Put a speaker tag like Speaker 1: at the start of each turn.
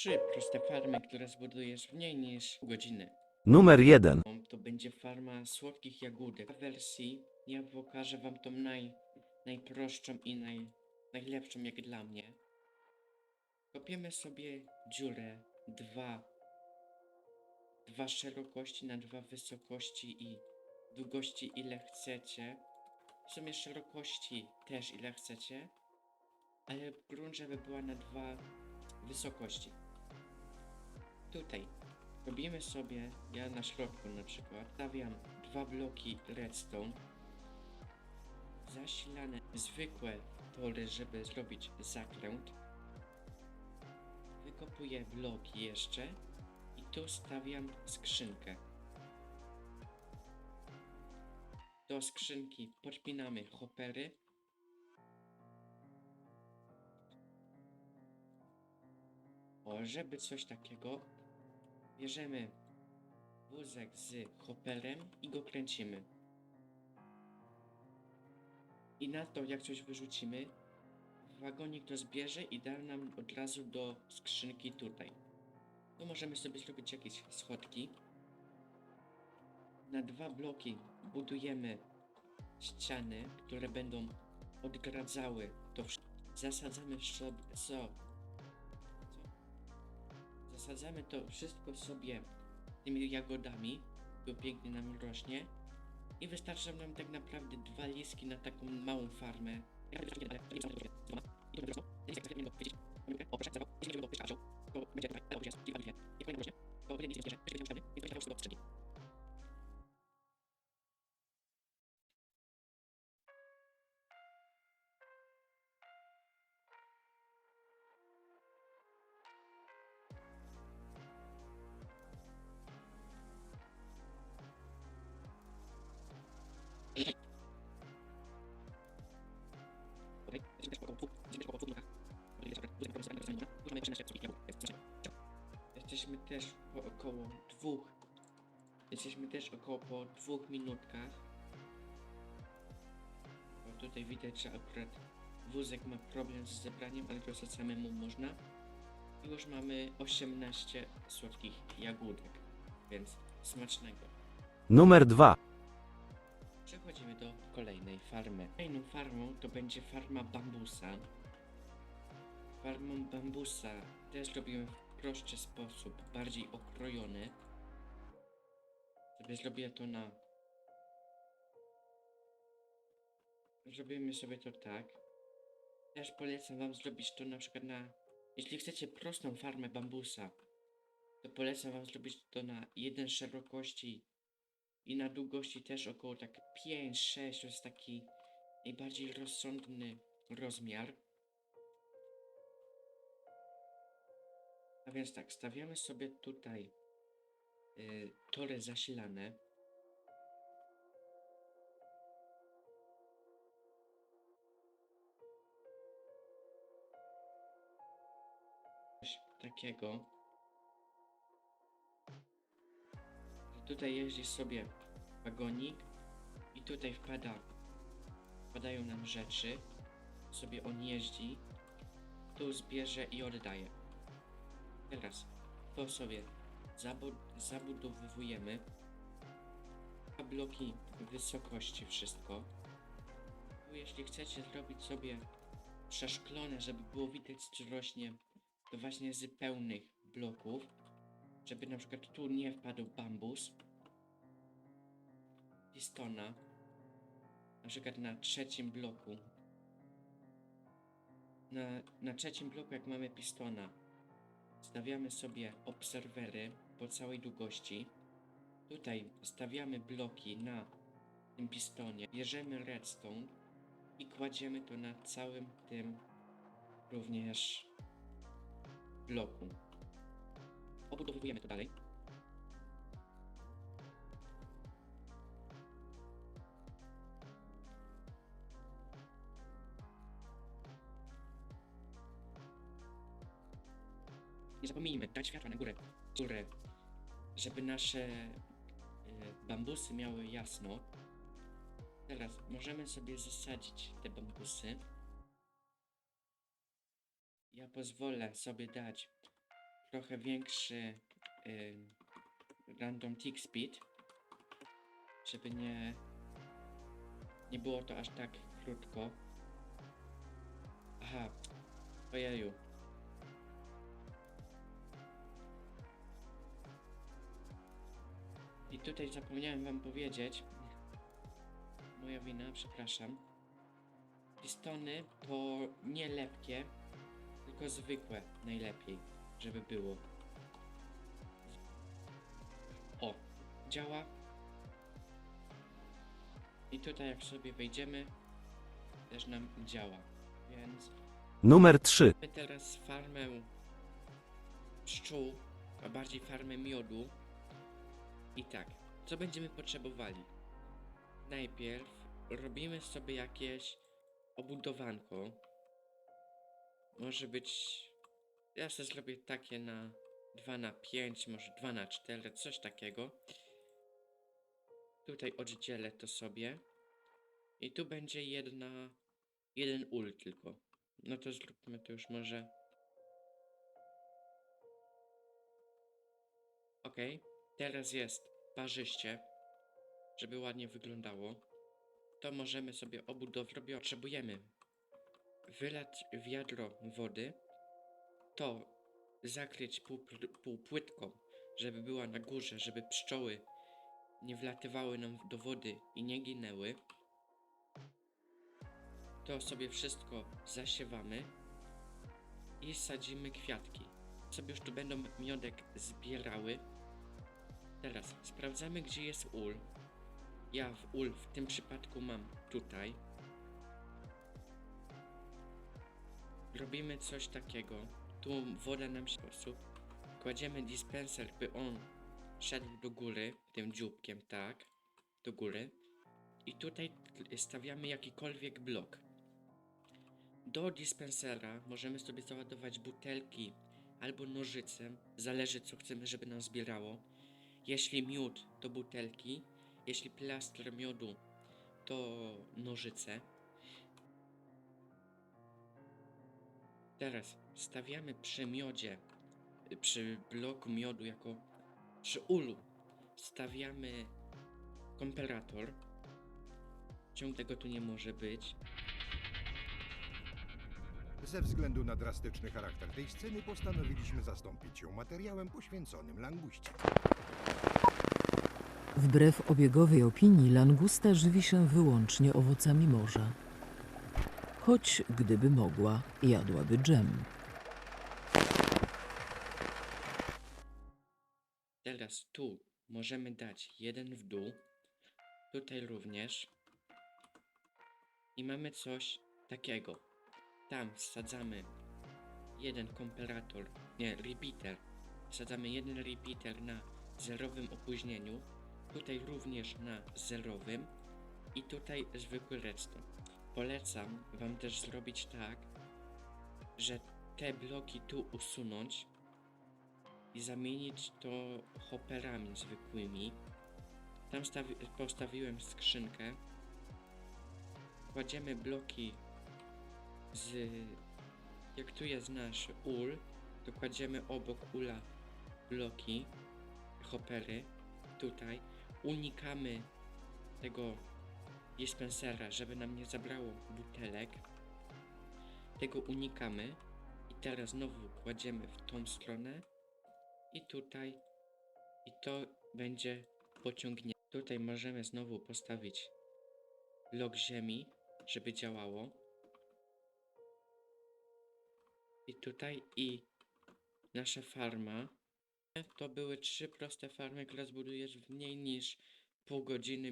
Speaker 1: trzy proste farmy, które zbudujesz w mniej niż godziny.
Speaker 2: Numer 1.
Speaker 1: To będzie farma słodkich jagódek. W wersji ja pokażę wam tą naj, najprostszą i naj, najlepszą jak dla mnie. Kopiemy sobie dziurę dwa, dwa szerokości na dwa wysokości i długości ile chcecie. W sumie szerokości też ile chcecie, ale grunt żeby była na dwa wysokości. Tutaj Robimy sobie, ja na środku na przykład, stawiam dwa bloki redstone, zasilane zwykłe tory, żeby zrobić zakręt. Wykopuję bloki jeszcze i tu stawiam skrzynkę. Do skrzynki podpinamy hopery. O, żeby coś takiego Bierzemy wózek z hopperem i go kręcimy. I na to, jak coś wyrzucimy, wagonik to zbierze i da nam od razu do skrzynki tutaj. Tu możemy sobie zrobić jakieś schodki. Na dwa bloki budujemy ściany, które będą odgradzały to wszystko. Zasadzamy sobie co? Zasadzamy to wszystko sobie tymi jagodami, to pięknie nam rośnie i wystarczą nam tak naprawdę dwa liski na taką małą farmę. Jesteśmy też około po dwóch minutkach. Bo tutaj widać, że akurat wózek ma problem z zebraniem, ale to samemu można. I już mamy 18 słodkich jagódek, więc smacznego.
Speaker 2: Numer 2.
Speaker 1: Przechodzimy do kolejnej farmy. Kolejną farmą to będzie farma bambusa. Farmą bambusa też robimy w prostszy sposób, bardziej okrojony. Sobie zrobię to na... Zrobimy sobie to tak. Też polecam wam zrobić to na przykład na... Jeśli chcecie prostą farmę bambusa, to polecam wam zrobić to na jeden szerokości i na długości też około tak 5-6 to jest taki najbardziej rozsądny rozmiar. A więc tak, stawiamy sobie tutaj tory zasilane. Coś takiego. Tutaj jeździ sobie wagonik i tutaj wpada, wpadają nam rzeczy, sobie on jeździ, tu zbierze i oddaje. Teraz to sobie zabudowujemy, bloki wysokości wszystko. Jeśli chcecie zrobić sobie przeszklone, żeby było widać czy rośnie, to właśnie z pełnych bloków żeby na przykład tu nie wpadł bambus pistona na przykład na trzecim bloku na, na trzecim bloku jak mamy pistona stawiamy sobie obserwery po całej długości tutaj stawiamy bloki na tym pistonie bierzemy redstone i kładziemy to na całym tym również bloku obudowujemy to dalej. Nie zapomnijmy dać światła na górę, górę żeby nasze e, bambusy miały jasno. Teraz możemy sobie zasadzić te bambusy. Ja pozwolę sobie dać trochę większy y, random tick speed, żeby nie nie było to aż tak krótko. Aha, ojeju. Tutaj zapomniałem wam powiedzieć, moja wina, przepraszam. Pistony to nie lepkie, tylko zwykłe najlepiej, żeby było. O, działa. I tutaj jak sobie wejdziemy, też nam działa. Więc
Speaker 2: Numer 3.
Speaker 1: mamy teraz farmę pszczół, a bardziej farmę miodu. I tak, co będziemy potrzebowali? Najpierw robimy sobie jakieś obudowanko. Może być. Ja sobie zrobię takie na 2 na 5, może 2 na 4, coś takiego. Tutaj oddzielę to sobie. I tu będzie jedna. Jeden ul tylko. No to zróbmy to już może. Okej, teraz jest parzyście, żeby ładnie wyglądało. To możemy sobie obudować. Robię, potrzebujemy wylać wiadro wody, to zakryć pół, półpłytką, żeby była na górze, żeby pszczoły nie wlatywały nam do wody i nie ginęły. To sobie wszystko zasiewamy i sadzimy kwiatki. Sobie już tu będą miodek zbierały. Teraz sprawdzamy, gdzie jest ul. Ja w ul w tym przypadku mam tutaj. Robimy coś takiego. Tu woda nam się sposób. Kładziemy dispenser, by on szedł do góry, tym dzióbkiem, tak, do góry. I tutaj stawiamy jakikolwiek blok. Do dispensera możemy sobie załadować butelki albo nożycem, zależy co chcemy, żeby nam zbierało. Jeśli miód, to butelki, jeśli plaster miodu, to nożyce. Teraz stawiamy przy miodzie, przy bloku miodu jako przy ulu stawiamy komparator. Ciąg tego tu nie może być.
Speaker 3: Ze względu na drastyczny charakter tej sceny postanowiliśmy zastąpić ją materiałem poświęconym languście.
Speaker 4: Wbrew obiegowej opinii, langusta żywi się wyłącznie owocami morza. Choć gdyby mogła, jadłaby dżem.
Speaker 1: Teraz tu możemy dać jeden w dół. Tutaj również. I mamy coś takiego. Tam wsadzamy jeden komparator, nie, repeater. Wsadzamy jeden repeater na zerowym opóźnieniu. Tutaj również na zerowym. I tutaj zwykły redstone. Polecam wam też zrobić tak, że te bloki tu usunąć i zamienić to hopperami zwykłymi. Tam stawi- postawiłem skrzynkę. Kładziemy bloki z... Jak tu jest nasz ul, to kładziemy obok ula bloki, hoppery, tutaj. Unikamy tego dispensera, żeby nam nie zabrało butelek. Tego unikamy. I teraz znowu kładziemy w tą stronę i tutaj i to będzie pociągnięte. Tutaj możemy znowu postawić blok ziemi, żeby działało. I tutaj i nasza farma. To były trzy proste farmy, które zbudujesz w mniej niż pół godziny.